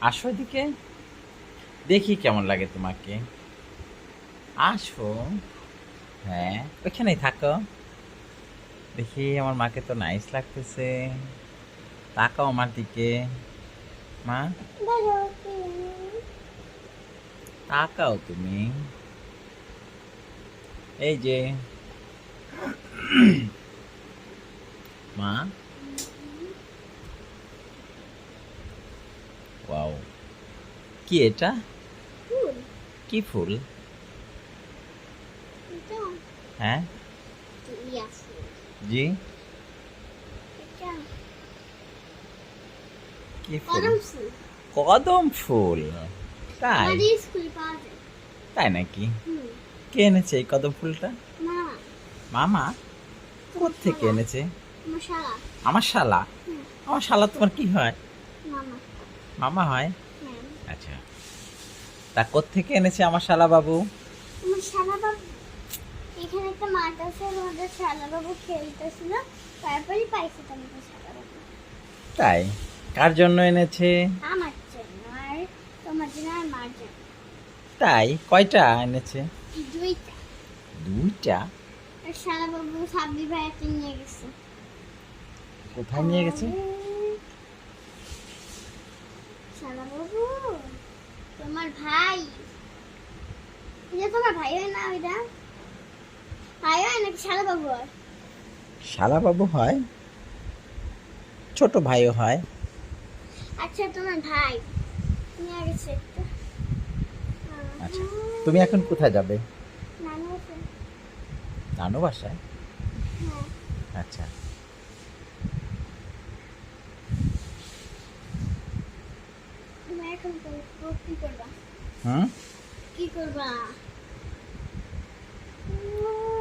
আসো এদিকে। দেখি কেমন লাগে তোমাকে। আসো। হ্যাঁ ওইখানেই থাকো। দেখি, আমার মাকে তো নাইস লাগতেছে। তাকাও আমার দিকে। মা? তাকাও তুমি। এই যে। মা? ওয়াও কি এটা ফুল কি ফুল এটা হ্যাঁ ফুল জি এটা কি ফুল কদম ফুল তাই তাই নাকি কে এনেছে এই কদম ফুলটা মামা মামা থেকে এনেছে? আমার শালা আমার শালা তোমার কি হয়? মামা মামা হয়? হ্যাঁ। আচ্ছা। তা থেকে এনেছে আমার শালা বাবু আমার শালা বাবু এখানে একটা মাঠ আছে আমাদের শালা বাবু খেলতেছিল তারপরে পাইছে তোমাদের শালা বাবু তাই? কার জন্য এনেছে? আমার জন্য আর তোমার জন্য আর মার জন্য। তাই? কয়টা এনেছে? দুইটা। দুইটা? আর শালা বাবু সাব্বি ভাইয়াকে নিয়ে গেছে। কোথায় নিয়ে গেছে শালা বাবু তোমার ভাই। এটা তোমার ভাই হয় না ওইটা? ভাই হয় নাকি শালা বাবু হয়। শালা বাবু হয়? ছোট ভাইও হয়? আচ্ছা তোমার ভাই। নিয়ে গেছে আচ্ছা তুমি এখন কোথায় যাবে? নানু নানু বাসায়? হ্যাঁ। আচ্ছা তুমি এখন করব কি করবা হুম? কি করবা?